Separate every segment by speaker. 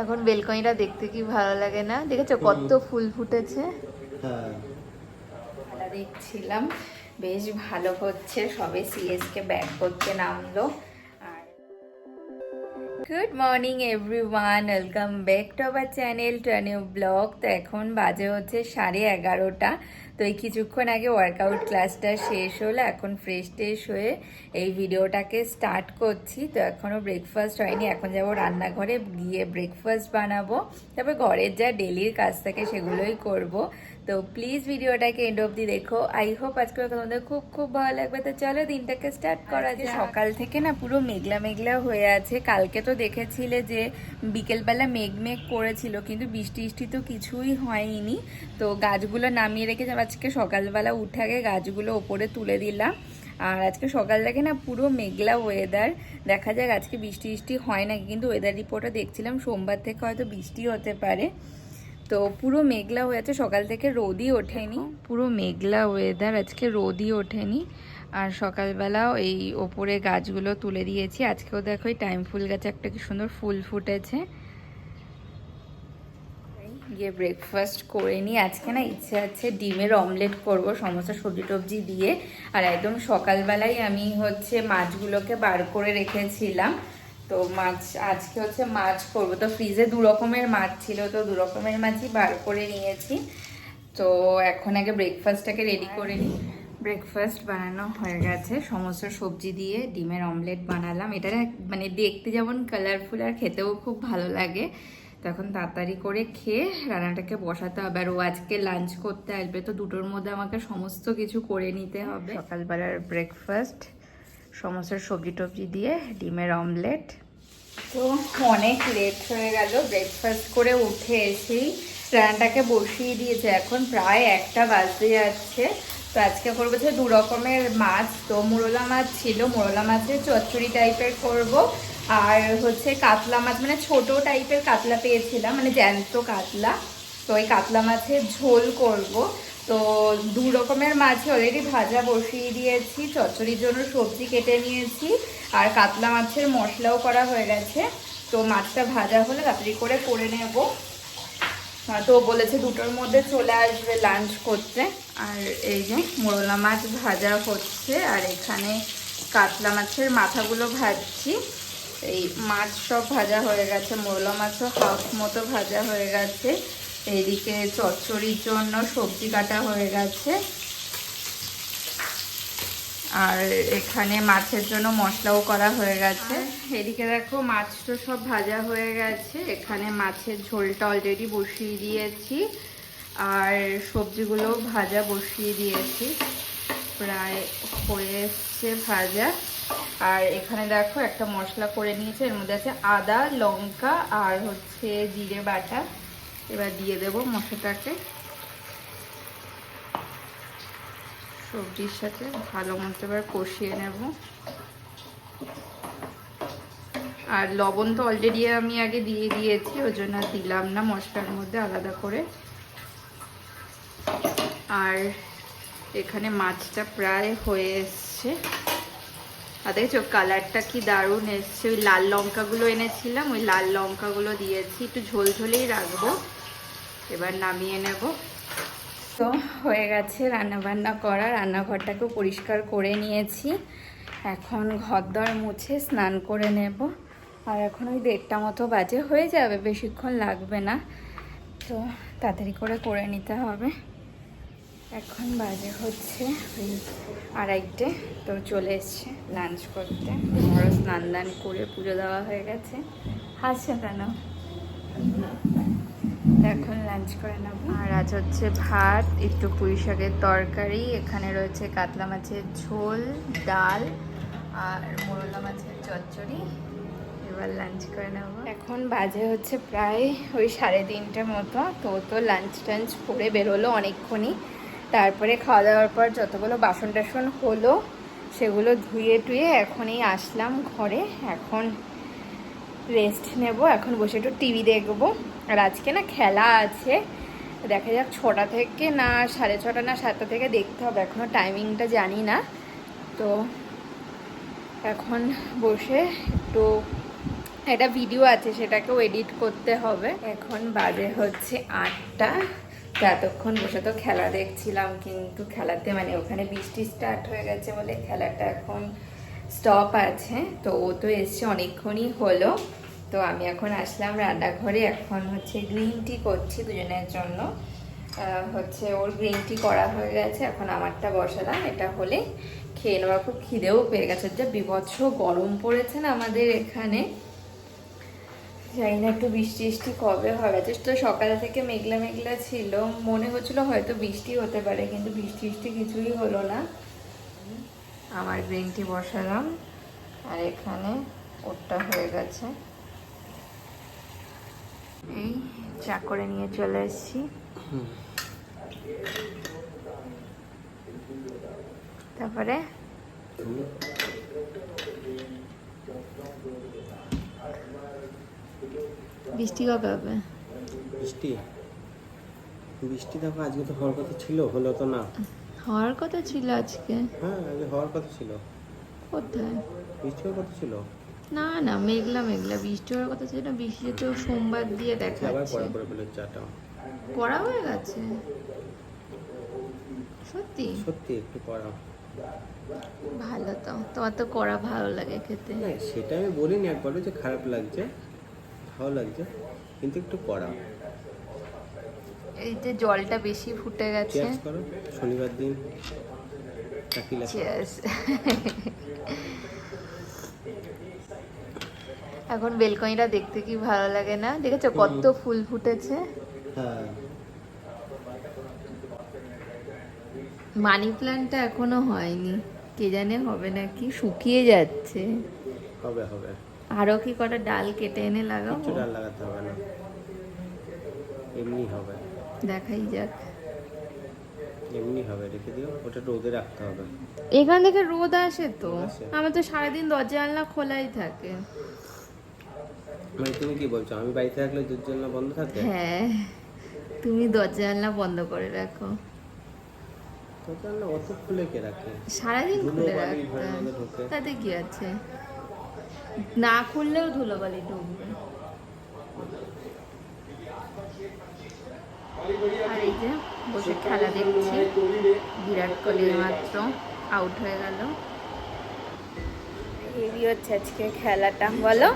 Speaker 1: এখন বেলকনিটা দেখতে কি ভালো লাগে না? দেখেছ কত ফুল ফুটেছে?
Speaker 2: হ্যাঁ।
Speaker 1: দেখছিলাম বেশ ভালো হচ্ছে। সবে সিএসকে ব্যাক করতে নামলো। Good morning everyone welcome back to our channel to new blog তো এখন বাজে হচ্ছে সাড়ে এগারোটা। তো এই কিছুক্ষণ আগে ওয়ার্কআউট ক্লাসটা শেষ হলো। এখন ফ্রেশ ট্রেশ হয়ে এই ভিডিওটাকে স্টার্ট করছি। তো এখনও ব্রেকফাস্ট হয়নি। এখন যাব রান্নাঘরে গিয়ে ব্রেকফাস্ট বানাবো। তারপর ঘরের যা ডেলির কাজ থাকে সেগুলোই করব। তো প্লিজ ভিডিওটাকে এন্ড অবধি দেখো। আই হোপ আজকে তোমাদের খুব খুব ভালো লাগবে। তো চলো দিনটাকে স্টার্ট করা যায় সকাল থেকে না পুরো মেঘলা মেঘলা হয়ে আছে। কালকে তো দেখেছিলে যে বিকেলবেলা মেঘ মেঘ করেছিল, কিন্তু বৃষ্টি বৃষ্টি তো কিছুই হয়নি। তো গাছগুলো নামিয়ে রেখে আজকে সকালবেলা উঠে আগে গাছগুলো ওপরে তুলে দিলাম। আর আজকে সকাল থেকে না পুরো মেঘলা ওয়েদার দেখা যাক আজকে বৃষ্টি বৃষ্টি হয় নাকি, কিন্তু ওয়েদার রিপোর্টে দেখছিলাম, সোমবার থেকে হয়তো বৃষ্টি হতে পারে। তো পুরো মেঘলা হয়ে আছে সকাল থেকে রোদই ওঠেনি। পুরো মেঘলা ওয়েদার আজকে রোদই ওঠেনি। আর সকালবেলাও এই ওপরে গাছগুলো তুলে দিয়েছি। আজকেও দেখো এই টাইম ফুল গাছে একটা কি সুন্দর ফুল ফুটেছে। গিয়ে ব্রেকফাস্ট করে নিই। আজকে না ইচ্ছে আছে ডিমের অমলেট করব, সমস্ত সবজি টবজি দিয়ে। আর একদম সকালবেলায় আমি হচ্ছে মাছগুলোকে বার করে রেখেছিলাম। তো মাছ, আজকে হচ্ছে মাছ করব। তো ফ্রিজে দু রকমের মাছ ছিল, তো দু রকমের মাছই বার করে নিয়েছি। তো এখন আগে ব্রেকফাস্টটাকে রেডি করে নিই। ব্রেকফাস্ট বানানো হয়ে গেছে। সমস্ত সবজি দিয়ে ডিমের অমলেট বানালাম। এটা মানে দেখতে যেমন কালারফুল আর খেতেও খুব ভালো লাগে। তখন তাড়াতাড়ি করে খেয়ে রান্নাটাকে বসাতে হবে। আর ও আজকে লাঞ্চ করতে আসবে তো দুটোর মধ্যে আমাকে সমস্ত কিছু করে নিতে হবে। সকালবেলার ব্রেকফাস্ট সমস্ত সবজি টবজি দিয়ে ডিমের অমলেট তো অনেক লেট হয়ে গেল ব্রেকফাস্ট করে উঠে এসেই। রান্নাটাকে বসিয়ে দিয়েছে। এখন প্রায় একটা বাজতে যাচ্ছে। তো আজকে করব হচ্ছে দু রকমের মাছ। তো মোরলা মাছ ছিল, মোরলা মাছের চচ্চড়ি টাইপের করব। আর হচ্ছে কাতলা মাছ মানে ছোট টাইপের কাতলা পেয়েছিলাম মানে জ্যান্ত কাতলা। তো ওই কাতলা মাছের ঝোল করব। তো দু রকমের মাছই অলরেডি ভাজা বসিয়ে দিয়েছি, চচ্চড়ির জন্য সবজি কেটে নিয়েছি। আর কাতলা মাছের মশলাও করা হয়ে গেছে। তো মাছটা ভাজা হলে তাড়াতাড়ি করে করে নেব। তো বলেছে দুটোর মধ্যে চলে আসবে লাঞ্চ করতে। আর এই যে মোরলা মাছ ভাজা হচ্ছে, আর এখানে কাতলা মাছের মাথাগুলো ভাজছি। এই মাছ সব ভাজা হয়ে গেছে মোরলা মাছও হাফ মতো ভাজা হয়ে গেছে। এইদিকে চচ্চড়ির জন্য সবজি কাটা হয়ে গেছে। আর এখানে মাছের জন্য মশলাও করা হয়ে গেছে। এদিকে দেখো মাছ তো সব ভাজা হয়ে গেছে। এখানে মাছের ঝোলটা অলরেডি বসিয়ে দিয়েছি। আর সবজিগুলো ভাজা বসিয়ে দিয়েছি। প্রায় হয়ে ভাজা। আর এখানে দেখো একটা মশলা করে নিয়েছে, এর মধ্যে আছে আদা, লঙ্কা আর হচ্ছে জিরে বাটা। এবার দিয়ে দেব মশলাটাকে। সবজির সাথে ভালো মতো এবার কষিয়ে নেব। আর লবণ তো অলরেডি আমি আগে দিয়ে দিয়েছি, ওই জন্য দিলাম না মশলার মধ্যে আলাদা করে। আর এখানে মাছটা প্রায় হয়ে এসছে। আর দেখছ, কালারটা কি দারুণ এসছে। ওই লাল লঙ্কাগুলো এনেছিলাম, ওই লাল লঙ্কাগুলো দিয়েছি। একটু ঝোল ঝোলেই রাখব। এবার নামিয়ে নেব। তো হয়ে গেছে রান্না বান্না করা। রান্নাঘরটাকেও পরিষ্কার করে নিয়েছি। এখন ঘরদর মুছে স্নান করে নেব। আর এখন ওই দেড়টা মতো বাজে। হয়ে যাবে, বেশিক্ষণ লাগবে না। তো তাড়াতাড়ি করে করে নিতে হবে। এখন বাজে হচ্ছে আড়াইটে তো চলে এসছে লাঞ্চ করতে। বড় স্নান দান করে পুজো দেওয়া হয়ে গেছে। হাসছে কেন? এখন লাঞ্চ করে নেব। আর আজ হচ্ছে ভাত একটু পুঁই শাকের তরকারি এখানে রয়েছে কাতলা মাছের ঝোল ডাল আর মোরলা মাছের চচ্চড়ি। এবার লাঞ্চ করে নেব। এখন বাজে হচ্ছে প্রায় ওই সাড়ে তিনটে মতো তো তো লাঞ্চ টাঞ্চ করে বেরোলো অনেকক্ষণই। তারপরে খাওয়া দাওয়ার পর যতগুলো বাসন টাসন হলো, সেগুলো ধুয়ে টুয়ে এখনই আসলাম ঘরে। এখন রেস্ট নেব। এখন বসে একটু টিভি দেখব। আর আজকে না খেলা আছে। দেখা যাক ছটা থেকে না সাড়ে ছটা না সাতটা থেকে দেখতে হবে। এখনও টাইমিংটা জানি না। তো এখন বসে একটু একটা ভিডিও আছে, সেটাকেও এডিট করতে হবে। এখন বাজে হচ্ছে আটটা। তো এতক্ষণ বসে তো খেলা দেখছিলাম, কিন্তু খেলাতে মানে ওখানে বৃষ্টি স্টার্ট হয়ে গেছে বলে খেলাটা এখন স্টপ আছে। তো ও তো এসছে অনেকক্ষণই হলো। তো আমি এখন আসলাম রান্নাঘরে। এখন হচ্ছে গ্রিন টি করছি দুজনের জন্য। হচ্ছে ওর গ্রিন টি করা হয়ে গেছে। এখন আমারটা বসালাম। এটা হলে খেয়ে নেওয়া খুব খিদেও পেয়ে গেছে। যা বিভৎস গরম পড়েছে না আমাদের এখানে। জানি না একটু বৃষ্টি বৃষ্টি কবে হবে তো সকাল থেকে মেঘলা মেঘলা ছিল। মনে হচ্ছিল হয়তো বৃষ্টি হতে পারে, কিন্তু বৃষ্টি বৃষ্টি কিছুই হলো না। আমার গ্রিন বসালাম। আর এখানে ওরটা হয়ে গেছে। এই চা করে নিয়ে চলে এসেছি। তারপরে? বৃষ্টি কবে হবে?
Speaker 2: বৃষ্টি। বৃষ্টি দেখো আজকে তো হওয়ার কথা ছিল হলো তো না।
Speaker 1: হওয়ার কথা ছিল আজকে?
Speaker 2: হ্যাঁ আজকে হওয়ার কথা ছিল।
Speaker 1: কোথায়?
Speaker 2: বৃষ্টি হওয়ার কথা ছিল?
Speaker 1: না না মেঘলা মেঘলা। বৃষ্টি হওয়ার কথা ছিল না বৃষ্টি তো সোমবার দিয়ে
Speaker 2: আবার করে চাটা।
Speaker 1: পড়া হয়ে গেছে? সত্যি?
Speaker 2: সত্যি একটু পড়া
Speaker 1: ভালো তো। তোমার তো করা ভালো লাগে খেতে।
Speaker 2: না সেটা আমি বলিনি একবারও যে খারাপ লাগছে। ভালো লাগছে কিন্তু একটু পড়া
Speaker 1: এই যে জলটা বেশি ফুটে গেছে।
Speaker 2: করো শনিবার দিন.
Speaker 1: এখন বেলকনিটা দেখতে কি ভালো লাগে না? দেখেছ কত ফুল ফুটেছে?
Speaker 2: হ্যাঁ।
Speaker 1: মানি প্ল্যান্টটা এখনও হয়নি। কে জানে হবে নাকি? শুকিয়ে যাচ্ছে।
Speaker 2: হবে হবে।
Speaker 1: আরও কি কটা ডাল কেটে এনে লাগাবো?
Speaker 2: কিচ্ছু ডাল লাগাতে হবে না। এমনি হবে।
Speaker 1: দেখাই যাক।
Speaker 2: এমনি হবে রেখে দিও। ওটা রোদে রাখতে হবে।
Speaker 1: এখান থেকে রোদ আসে তো। আমার তো সারাদিন দরজা জানলা খোলাই থাকে।
Speaker 2: মানে তুমি কি বলছো আমি বাড়িতে থাকলে দুধ জানলা বন্ধ থাকে?
Speaker 1: হ্যাঁ তুমি দরজা জানলা বন্ধ করে রাখো।
Speaker 2: দুধ জানলা অত খুলে কে রাখে?
Speaker 1: সারাদিন খুলে
Speaker 2: ঢোকে।
Speaker 1: তাতে কি আছে? না খুললেও ধুলোবালি ঢুকবে। আর এই যে বসে খেলা দেখছি, বিরাট কোহলি মাত্র আউট হয়ে গেল। এই হচ্ছে আজকে খেলাটা, বলো?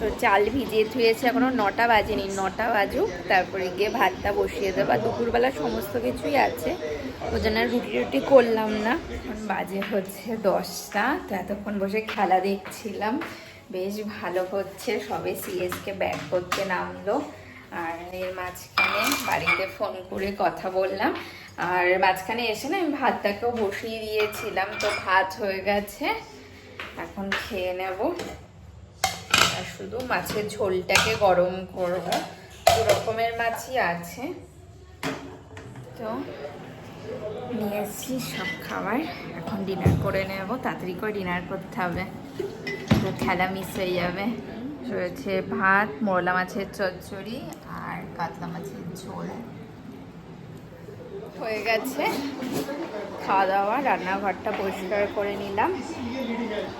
Speaker 1: তো চাল ভিজিয়ে ধুয়েছে, এখনও নটা বাজেনি, নটা বাজুক। তারপরে গিয়ে ভাতটা বসিয়ে দেবো। আর দুপুরবেলা সমস্ত কিছুই আছে। ওই জন্য রুটি রুটি করলাম না। এখন বাজে হচ্ছে দশটা। তো এতক্ষণ বসে খেলা দেখছিলাম। বেশ ভালো হচ্ছে। সবে সিএসকে ব্যাট করতে নামলো। আর এর মাঝখানে বাড়িতে ফোন করে কথা বললাম। আর মাঝখানে এসে না আমি ভাতটাকেও বসিয়ে দিয়েছিলাম। তো ভাত হয়ে গেছে। এখন খেয়ে নেব। শুধু মাছের ঝোলটাকে গরম করব। দু রকমের মাছই আছে। তো নিয়ে সব খাবার। এখন ডিনার করে নেব। তাড়াতাড়ি করে ডিনার করতে হবে। তো খেলা মিস হয়ে যাবে। রয়েছে ভাত, মোরলা মাছের চচ্চড়ি আর কাতলা মাছের ঝোল। হয়ে গেছে। খাওয়া দাওয়া, রান্নাঘরটা পরিষ্কার করে নিলাম।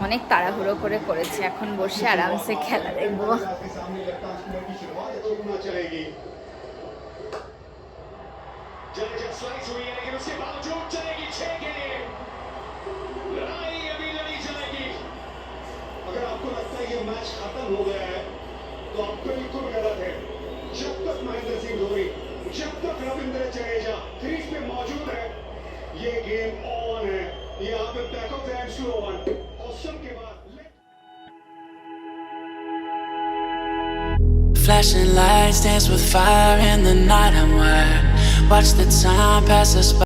Speaker 1: অনেক তাড়াহুড়ো করে করেছি এখন বসে আরামসে খেলা দেখবো
Speaker 3: चलेगी जब जब स्लाइस हुई है लेकिन उसके बावजूद चलेगी छह के लिए लड़ाई अभी लड़ी जाएगी अगर आपको लगता है ये मैच खत्म हो गया है तो आप बिल्कुल गलत है जब तक Mahendra Singh Dhoni
Speaker 4: Flashing lights dance with fire in the night. I'm Watch the time pass us by.